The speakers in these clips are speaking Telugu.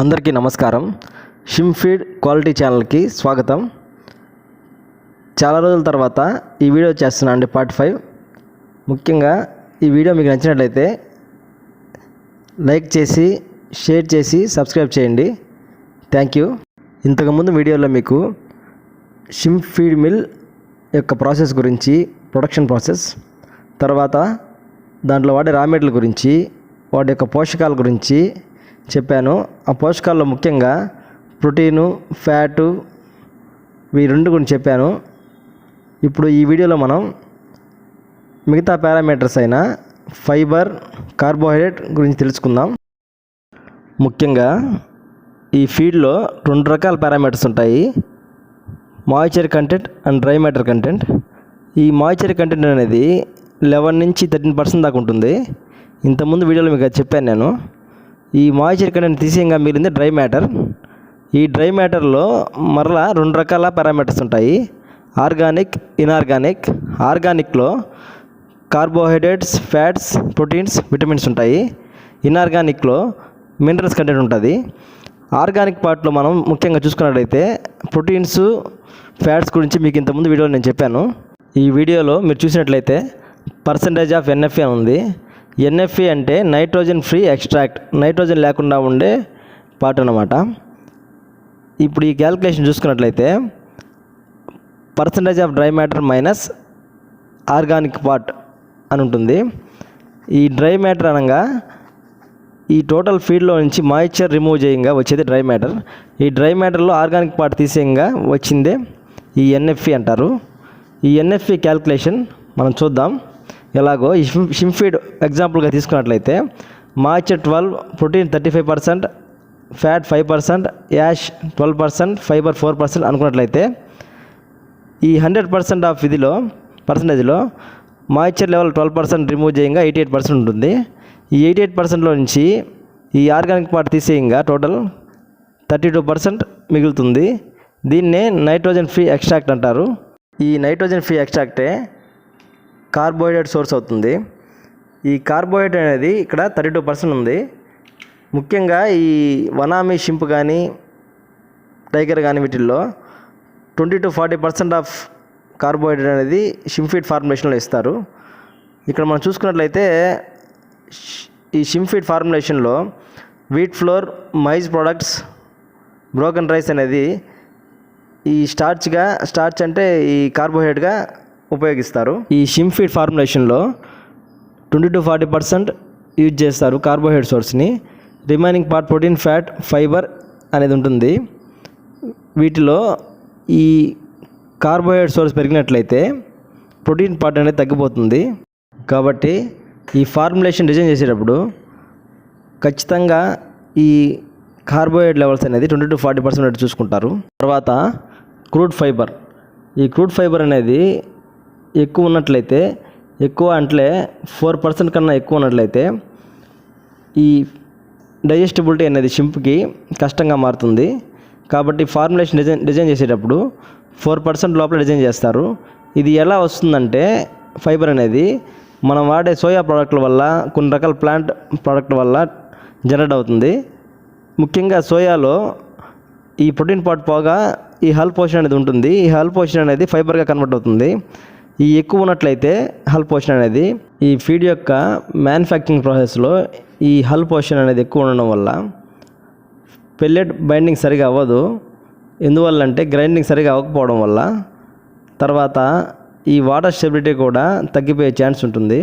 అందరికీ నమస్కారం. షిమ్ ఫీడ్ క్వాలిటీ ఛానల్కి స్వాగతం. చాలా రోజుల తర్వాత ఈ వీడియో చేస్తున్నాను అండి పార్ట్ ఫైవ్ ముఖ్యంగా ఈ వీడియో మీకు నచ్చినట్లయితే లైక్ చేసి షేర్ చేసి సబ్స్క్రైబ్ చేయండి. థ్యాంక్ యూ ఇంతకుముందు వీడియోలో మీకు షిమ్ ఫీడ్ మిల్ యొక్క ప్రాసెస్ గురించి ప్రొడక్షన్ ప్రాసెస్ తర్వాత దాంట్లో వాడే రా మెటీరియల్ గురించి వాటి యొక్క పోషకాల గురించి చెప్పాను. ఆ పోషకాల్లో ముఖ్యంగా ప్రోటీను ఫ్యాటు ఈ రెండు గురించి చెప్పాను. ఇప్పుడు ఈ వీడియోలో మనం మిగతా పారామీటర్స్ అయిన ఫైబర్ కార్బోహైడ్రేట్ గురించి తెలుసుకుందాం. ముఖ్యంగా ఈ ఫీడ్లో రెండు రకాల పారామీటర్స్ ఉంటాయి. Moisture content and dry matter content. ఈ మాయిచర్ కంటెంట్ అనేది లెవెన్ నుంచి థర్టీన్ పర్సెంట్ దాకా ఉంటుంది. ఇంతకుముందు వీడియోలో మీకు చెప్పాను నేను. ఈ మాయిశ్చర్ కంటెంట్ తీసేయంగా మిగిలింది డ్రై మ్యాటర్ ఈ డ్రై మ్యాటర్లో మరలా రెండు రకాల పారామీటర్స్ ఉంటాయి. ఆర్గానిక్ ఇన్ఆర్గానిక్ ఆర్గానిక్లో కార్బోహైడ్రేట్స్ ఫ్యాట్స్ ప్రోటీన్స్ విటమిన్స్ ఉంటాయి. ఇన్ఆర్గానిక్లో మినరల్స్ కంటెంట్ ఉంటుంది. ఆర్గానిక్ పార్ట్లో మనం ముఖ్యంగా చూసుకున్నట్లయితే ప్రోటీన్స్ ఫ్యాట్స్ గురించి మీకు ఇంతకుముందు వీడియోలో నేను చెప్పాను. ఈ వీడియోలో మీరు చూసినట్లయితే పర్సంటేజ్ ఆఫ్ ఎన్ఎఫ్ఏ ఉంది. ఎన్ఎఫ్ఈ అంటే నైట్రోజన్ ఫ్రీ ఎక్స్ట్రాక్ట్. నైట్రోజన్ లేకుండా ఉండే పార్ట్ అన్నమాట. ఇప్పుడు ఈ క్యాల్కులేషన్ చూసుకున్నట్లయితే percentage of dry matter minus organic part అని ఉంటుంది. ఈ డ్రై మ్యాటర్ అనగా ఈ టోటల్ ఫీడ్లో నుంచి మాయిశ్చర్ రిమూవ్ చేయంగా వచ్చేది డ్రై మ్యాటర్. ఈ డ్రై మ్యాటర్లో ఆర్గానిక్ పార్ట్ తీసేయంగా వచ్చిందే ఈ ఎన్ఎఫ్ఈ అంటారు. ఈ ఎన్ఎఫ్ఈ క్యాల్కులేషన్ మనం చూద్దాం. ఎలాగో ఈ షిమ్ఫీడ్ ఎగ్జాంపుల్గా తీసుకున్నట్లయితే March twelve protein thirty five percent fat five percent ash twelve percent fibre four percent అనుకున్నట్లయితే ఈ హండ్రెడ్ పర్సెంట్ ఆఫ్ ఇదిలో పర్సంటేజ్లో moisture level twelve percent remove చేయంగా ఎయిటీ ఎయిట్ పర్సెంట్ ఉంటుంది. ఈ ఎయిటీ ఎయిట్ పర్సెంట్లో నుంచి ఈ ఆర్గానిక్ పార్ట్ తీసేయంగా టోటల్ థర్టీ టూ పర్సెంట్ మిగులుతుంది. దీన్నే నైట్రోజన్ ఫ్రీ ఎక్స్ట్రాక్ట్ అంటారు. ఈ నైట్రోజన్ ఫ్రీ ఎక్స్ట్రాక్టే కార్బోహైడ్రేట్ సోర్స్ అవుతుంది. ఈ కార్బోహైడ్రేట్ అనేది ఇక్కడ థర్టీ టూ పర్సెంట్ ఉంది. ముఖ్యంగా ఈ వనామి షింప్ కానీ టైగర్ కానీ వీటిల్లో twenty to forty percent of carbohydrate అనేది షింఫీడ్ ఫార్ములేషన్లో ఇస్తారు. ఇక్కడ మనం చూసుకున్నట్లయితే ఈ shrimp feed ఫార్ములేషన్లో wheat flour maize products broken rice అనేది ఈ స్టార్చ్గా స్టార్చ్ అంటే ఈ కార్బోహైడ్రేట్గా ఉపయోగిస్తారు. ఈ shrimp feed ఫార్ములేషన్లో twenty to forty percent use చేస్తారు carbohydrate సోర్స్ని remaining part protein fat fibre అనేది ఉంటుంది. వీటిలో ఈ కార్బోహైడ్రేట్ సోర్స్ పెరిగినట్లయితే ప్రోటీన్ పార్ట్ అనేది తగ్గిపోతుంది. కాబట్టి ఈ ఫార్ములేషన్ డిజైన్ చేసేటప్పుడు ఖచ్చితంగా ఈ కార్బోహైడ్రేట్ లెవెల్స్ అనేది ట్వంటీ టు ఫార్టీ పర్సెంట్ చూసుకుంటారు. తర్వాత క్రూడ్ ఫైబర్ ఈ క్రూడ్ ఫైబర్ అనేది ఎక్కువ ఉన్నట్లయితే ఎక్కువ అంటే ఫోర్ పర్సెంట్ కన్నా ఎక్కువ ఉన్నట్లయితే ఈ డైజెస్టిబిలిటీ అనేది షింప్కి కష్టంగా మారుతుంది. కాబట్టి ఫార్ములేషన్ డిజైన్ డిజైన్ చేసేటప్పుడు ఫోర్ పర్సెంట్ లోపల డిజైన్ చేస్తారు. ఇది ఎలా వస్తుందంటే ఫైబర్ అనేది మనం వాడే సోయా ప్రోడక్ట్ల వల్ల కొన్ని రకాల ప్లాంట్ ప్రోడక్ట్ వల్ల జనరేట్ అవుతుంది. ముఖ్యంగా సోయాలో ఈ ప్రోటీన్ పార్ట్ పోగా ఈ హల్ పోషన్ అనేది ఉంటుంది. ఈ హల్ పోషన్ అనేది ఫైబర్గా కన్వర్ట్ అవుతుంది. ఈ ఎక్కువ ఉన్నట్లయితే హల్ పోషన్ అనేది ఈ ఫీడ్ యొక్క మ్యానుఫ్యాక్చరింగ్ ప్రాసెస్లో ఈ హల్ పోషన్ అనేది ఎక్కువ ఉండడం వల్ల పెల్లెట్ బైండింగ్ సరిగా అవ్వదు. ఎందువల్ల అంటే గ్రైండింగ్ సరిగా అవ్వకపోవడం వల్ల తర్వాత ఈ వాటర్ స్టెబిలిటీ కూడా తగ్గిపోయే ఛాన్స్ ఉంటుంది.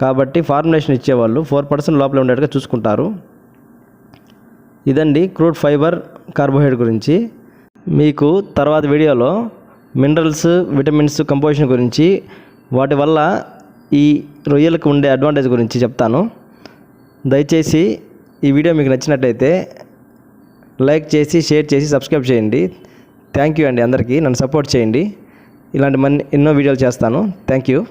కాబట్టి ఫార్ములేషన్ ఇచ్చేవాళ్ళు ఫోర్ పర్సెంట్ లోపల ఉండేట్టుగా చూసుకుంటారు. ఇదండి క్రూడ్ ఫైబర్ కార్బోహైడ్రేట్ గురించి. మీకు తర్వాత వీడియోలో మినరల్స్ విటమిన్స్ కంపోజిషన్ గురించి వాటి వల్ల ఈ రొయ్యలకు ఉండే అడ్వాంటేజ్ గురించి చెప్తాను. దయచేసి ఈ వీడియో మీకు నచ్చినట్టయితే లైక్ చేసి షేర్ చేసి సబ్స్క్రైబ్ చేయండి. థ్యాంక్ యూ అండి అందరికీ. నన్ను సపోర్ట్ చేయండి. ఇలాంటి మన్ని ఎన్నో వీడియోలు చేస్తాను. Thank you.